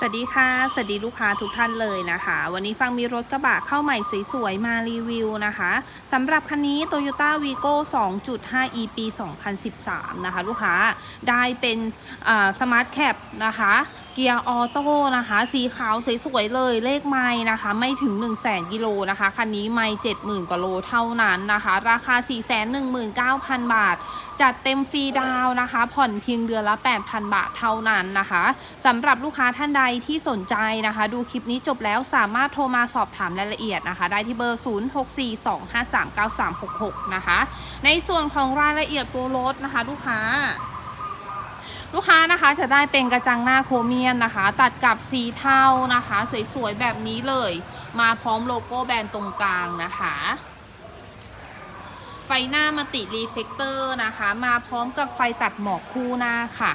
สวัสดีค่ะ สวัสดีลูกค้าทุกท่านเลยนะคะ วันนี้ฟังมีรถกระบะเข้าใหม่สวยๆ มารีวิวนะคะสำหรับคันนี้ Toyota Vigo 2.5 e ปี 2013 นะคะ ลูกค้าได้เป็นสมาร์ทแคปนะคะ เกียร์ออโต้นะคะ สีขาวสวยๆเลยเลขไม้นะคะ ไม่ถึง 1 0 0 0 0แกิโลนะคะ คันนี้ไม่70,000กว่าโลเท่านั้นนะคะ ราคา 419,000 บาท จัดเต็มฟรีดาวน์นะคะ ผ่อนเพียงเดือนละ 8,000 บาทเท่านั้นนะคะสำหรับลูกค้าท่านใดที่สนใจนะคะ ดูคลิปนี้จบแล้วสามารถโทรมาสอบถามรายละเอียดนะคะ ได้ที่เบอร์ 0642539366 นะคะ ในส่วนของรายละเอียดตัวรถนะคะ ลูกค้า ลูกค้านะคะจะได้เป็นกระจังหน้าโครเมียนนะคะ ตัดกับสีเทานะคะ สวยๆแบบนี้เลย มาพร้อมโลโก้แบรนด์ตรงกลางนะคะ ไฟหน้ามาติรีเฟกเตอร์นะคะ มาพร้อมกับไฟตัดหมอกคู่หน้าค่ะ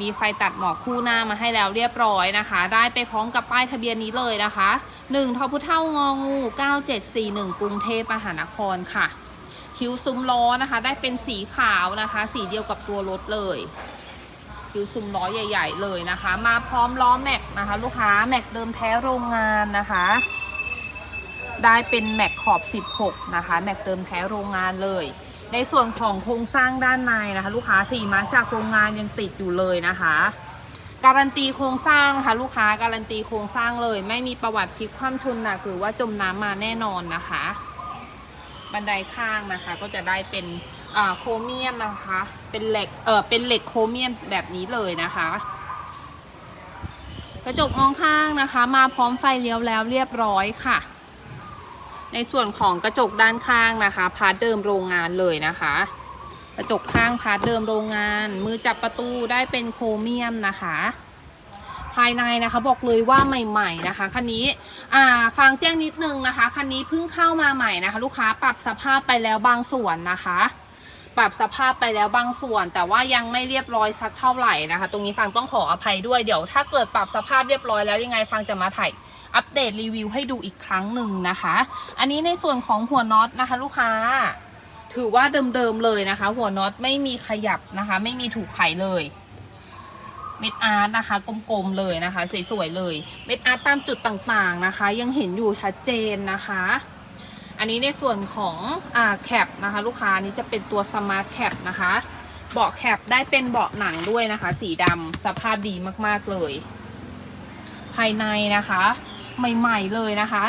มีไฟตัดหมอกคู่หน้ามาให้แล้วเรียบร้อยนะคะ ได้ไปพร้อมกับป้ายทะเบียนนี้เลยนะคะ1ทอพุเท่างองู 9741 กรุงเทพมหานครค่ะคิ้วซุ้มล้อนะคะ ได้เป็นสีขาวนะคะ สีเดียวกับตัวรถเลย คิ้วซุ้มล้อใหญ่ ๆ เลยนะคะ มาพร้อมล้อแม็กนะคะ ลูกค้าแม็กเดิมแท้โรงงานนะคะ ได้เป็นแม็กขอบ 16 นะคะ แม็กเดิมแท้โรงงานเลย ในส่วนของโครงสร้างด้านในนะคะ ลูกค้าสีมาจากโรงงานยังติดอยู่เลยนะคะการันตีโครงสร้างนะคะลูกค้าการันตีโครงสร้างเลย ไม่มีประวัติพลิกคว่ำชนหนักหรือว่าจมน้ำมาแน่นอนนะคะ บันไดข้างนะคะก็จะได้เป็น อ่าโครเมียนนะคะ เป็นเหล็กเออเป็นเหล็กโครเมียนแบบนี้เลยนะคะ กระจกมองข้างนะคะ มาพร้อมไฟเลี้ยวแล้วเรียบร้อยค่ะ ในส่วนของกระจกด้านข้างนะคะ พาร์ทเดิมโรงงานเลยนะคะ กระจกข้างพาร์ทเดิมโรงงาน มือจับประตูได้เป็นโครเมียมนะคะภายในนะคะบอกเลยว่าใหม่ๆนะคะคันนี้อ่าฟังแจ้งนิดนึงนะคะคันนี้เพิ่งเข้ามาใหม่นะคะ ลูกค้าปรับสภาพไปแล้วบางส่วนนะคะ ปรับสภาพไปแล้วบางส่วน แต่ว่ายังไม่เรียบร้อยสักเท่าไหร่นะคะ ตรงนี้ฟังต้องขออภัยด้วยเดี๋ยว ถ้าเกิดปรับสภาพเรียบร้อยแล้วยังไงฟังจะมาถ่ายอัปเดตรีวิวให้ดูอีกครั้งหนึ่งนะคะ อันนี้ในส่วนของหัวน็อตนะคะ ลูกค้า ถือว่าเดิมๆเลยนะคะ หัวน็อตไม่มีขยับนะคะ ไม่มีถูกไขเลยเม็ดอาร์ตนะคะกลมๆเลยนะคะสวยๆเลยเม็ดอาร์ตตามจุดต่างๆนะคะ ยังเห็นอยู่ชัดเจนนะคะ อันนี้ในส่วนของอ่าแคปนะคะ ลูกค้านี้จะเป็นตัวสมาร์ทแคปนะคะ เบาะแคปได้เป็นเบาะหนังด้วยนะคะ สีดำสภาพดีมากๆเลย ภายในนะคะ ใหม่ๆเลยนะคะ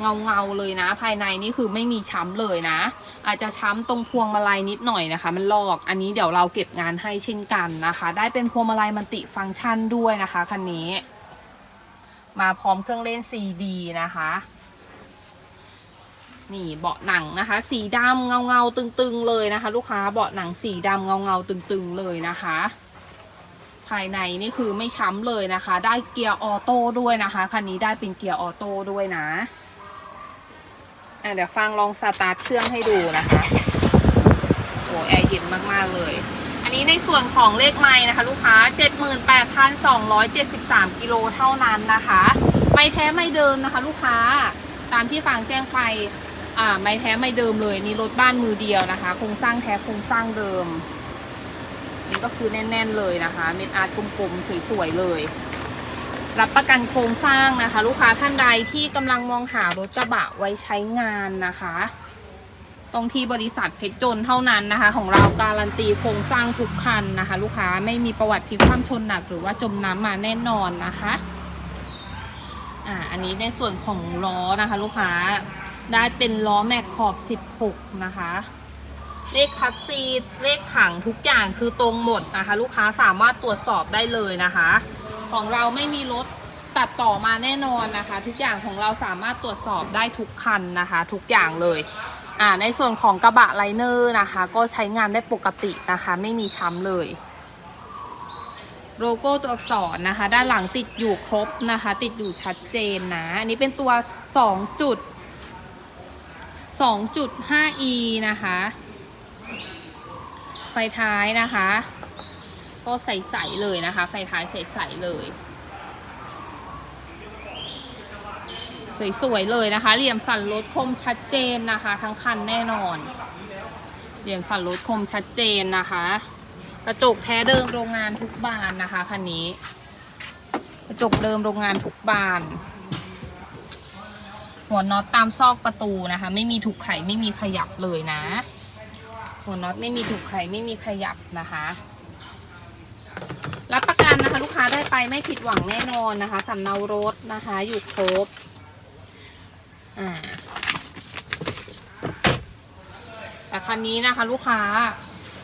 เงาเงาๆเลยนะ ภายในนี่คือไม่มีช้ำเลยนะ อาจจะช้ำตรงพวงมาลัยนิดหน่อยนะคะ มันลอกอันนี้เดี๋ยวเราเก็บงานให้เช่นกันนะคะ ได้เป็นพวงมาลัยมันติฟังก์ชันด้วยนะคะคันนี้ มาพร้อมเครื่องเล่น CD นะคะ นี่เบาะหนังนะคะ สีดำเงาเงาตึงๆเลยนะคะ ลูกค้าเบาะหนังสีดำเงาเงาตึงๆเลยนะคะ ภายในนี่คือไม่ช้ำเลยนะคะ ได้เกียร์ออโต้ด้วยนะคะคันนี้ได้เป็นเกียร์ออโต้ด้วยนะอะเดี๋ยวฟังลองสตาร์ทเครื่องให้ดูนะคะโอ้แอร์เย็นมากๆเลย อันนี้ในส่วนของเลขไม้นะคะ ลูกค้า 78,273 กิโลเท่านั้นนะคะ ไม้แท้ไม่เดิมนะคะ ลูกค้าตามที่ฟังแจ้งไป อ่าไม้แท้ไม่เดิมเลยนี่รถบ้านมือเดียวนะคะ โครงสร้างแท้โครงสร้างเดิม นี่ก็คือแน่น ๆเลยนะคะ เม็ดอาร์ตกลมๆสวยๆเลย รับประกันโครงสร้างนะคะ ลูกค้าท่านใดที่กำลังมองหารถกระบะไว้ใช้งานนะคะตรงที่บริษัทเพชรจนเท่านั้นนะคะ ของเราการันตีโครงสร้างทุกคันนะคะ ลูกค้าไม่มีประวัติพลิกคว่ำชนหนักหรือว่าจมน้ำมาแน่นอนนะคะอ่าอันนี้ในส่วนของล้อนะคะ ลูกค้า ได้เป็นล้อแม็กขอบ 16 นะคะ เลขคัดซีดเลขถังทุกอย่างคือตรงหมดนะคะ ลูกค้าสามารถตรวจสอบได้เลยนะคะ ของเราไม่มีรถตัดต่อมาแน่นอนนะคะ ทุกอย่างของเราสามารถตรวจสอบได้ทุกคันนะคะ ทุกอย่างเลยอ่าในส่วนของกระบะไลเนอร์นะคะ ก็ใช้งานได้ปกตินะคะ ไม่มีช้ำเลยโลโก้ตัวอักษรนะคะ ด้านหลังติดอยู่ครบนะคะ ติดอยู่ชัดเจนนะ อันนี้เป็นตัว 2 จุด 2.5e นะคะ ไฟท้ายนะคะ ก็ใสๆเลยนะคะ ไฟท้ายใสๆเลย สวยๆเลยนะคะ เหลี่ยมสันรถคมชัดเจนนะคะ ทั้งคันแน่นอน เหลี่ยมสันรถคมชัดเจนนะคะ กระจกแท้เดิมโรงงานทุกบานนะคะคันนี้ กระจกเดิมโรงงานทุกบาน หัวน็อตตามซอกประตูนะคะ ไม่มีถูกไขไม่มีขยับเลยนะ หัวน็อตไม่มีถูกไขไม่มีขยับนะคะรับประกันนะคะ ลูกค้าได้ไปไม่ผิดหวังแน่นอนนะคะสำเนารถนะคะ อยู่ครบอ่าแต่คันนี้นะคะ ลูกค้า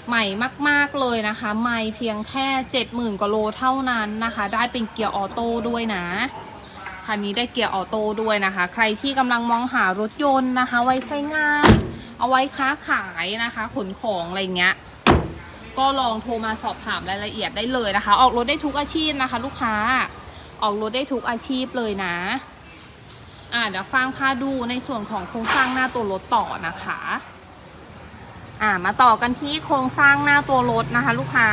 ใหม่มาก ๆ เลยนะคะ ไม่เพียงแค่เจ็ดหมื่นกว่าโลเท่านั้นนะคะ ได้เป็นเกียร์ออโต้ด้วยนะ คันนี้ได้เกียร์ออโต้ด้วยนะคะ ใครที่กำลังมองหารถยนต์นะคะ ไว้ใช้งาน เอาไว้ค้าขายนะคะ ขนของอะไรเงี้ย ก็ลองโทรมาสอบถามรายละเอียดได้เลยนะคะ ออกรถได้ทุกอาชีพนะคะ ลูกค้า ออกรถได้ทุกอาชีพเลยนะ อ่าเดี๋ยวฟังพาดูในส่วนของโครงสร้างหน้าตัวรถต่อนะคะ อ่ามาต่อกันที่โครงสร้างหน้าตัวรถนะคะ ลูกค้า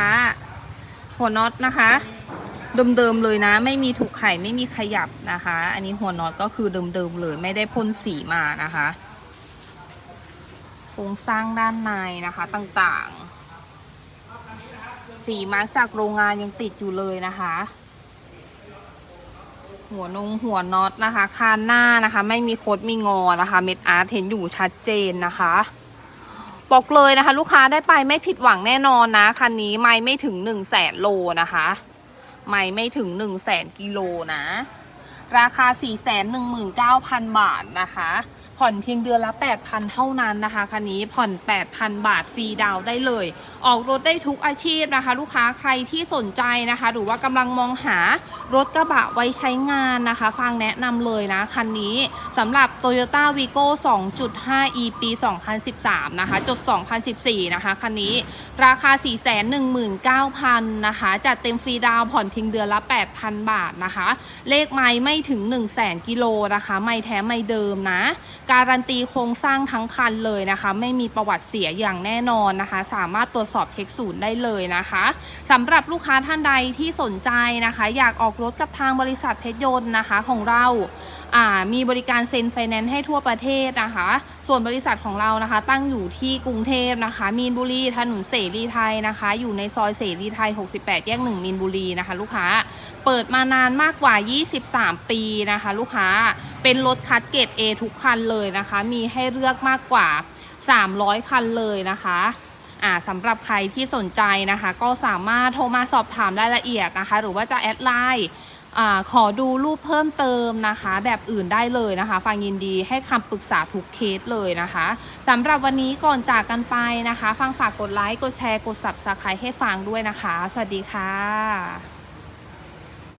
หัวน็อตนะคะ เดิมๆเลยนะ ไม่มีถูกไข่ไม่มีขยับนะคะ อันนี้หัวน็อตก็คือเดิมๆเลยไม่ได้พ่นสีมานะคะโครงสร้างด้านในนะคะต่างๆ สีมาร์กจากโรงงานยังติดอยู่เลยนะคะ หัวนงหัวน็อตนะคะ คานหน้านะคะ ไม่มีโคดมีงอนะคะ เม็ดอาร์ตเห็นอยู่ชัดเจนนะคะบอกเลยนะคะ ลูกค้าได้ไปไม่ผิดหวังแน่นอนนะ คันนี้ไม่ไม่ถึง1นึ่งแสนโลนะคะ ไม่ไม่ถึง1นึ่งแสนกิโลนะ ราคา 4 1 9 0 0 0 บาทนะคะ ผ่อนเพียงเดือนละ 8,000 เท่านั้นนะคะคันนี้ผ่อน 8,000 บาทฟรีดาวได้เลย ออกรถได้ทุกอาชีพนะคะ ลูกค้าใครที่สนใจนะคะ หรือว่ากำลังมองหารถกระบะไว้ใช้งานนะคะ ฟังแนะนำเลยนะคันนี้สำหรับ Toyota Vigo 2.5 e ปี 2013 นะคะ จด 2014 นะคะคันนี้ ราคา 419,000นะคะจัดเต็มฟรีดาวผ่อนเพียงเดือนละ 8,000 บาทนะคะ เลขไม้ไม่ถึง 1 0 0 0 0แกิโลนะคะ ไม่แท้ไม่เดิมนะ การันตีโครงสร้างทั้งคันเลยนะคะ ไม่มีประวัติเสียอย่างแน่นอนนะคะ สามารถตรวจสอบเช็คศูนย์ได้เลยนะคะสำหรับลูกค้าท่านใดที่สนใจนะคะ อยากออกรถกับทางบริษัทเพชรยนต์นะคะของเรา มีบริการเซ็นไฟแนนซ์ให้ทั่วประเทศนะคะ ส่วนบริษัทของเรานะคะ ตั้งอยู่ที่กรุงเทพนะคะ มีนบุรีถนนเสรีไทยนะคะ อยู่ในซอยเสรีไทย 68 แยก 1 มีนบุรีนะคะ ลูกค้า เปิดมานานมากกว่า 23 ปีนะคะ ลูกค้า เป็นรถคัดเกรด A ทุกคันเลยนะคะ มีให้เลือกมากกว่า 300 คันเลยนะคะอ่าสำหรับใครที่สนใจนะคะ ก็สามารถโทรมาสอบถามรายละเอียดนะคะ หรือว่าจะแอดไลน์ อขอดูรูปเพิ่มเติมนะคะ แบบอื่นได้เลยนะคะ ฟังยินดีให้คำปรึกษาทุกเคสเลยนะคะสำหรับวันนี้ก่อนจากกันไปนะคะ ฟังฝากกดไลค์ กดแชร์ กด subscribe ให้ฟังด้วยนะคะ สวัสดีค่ะ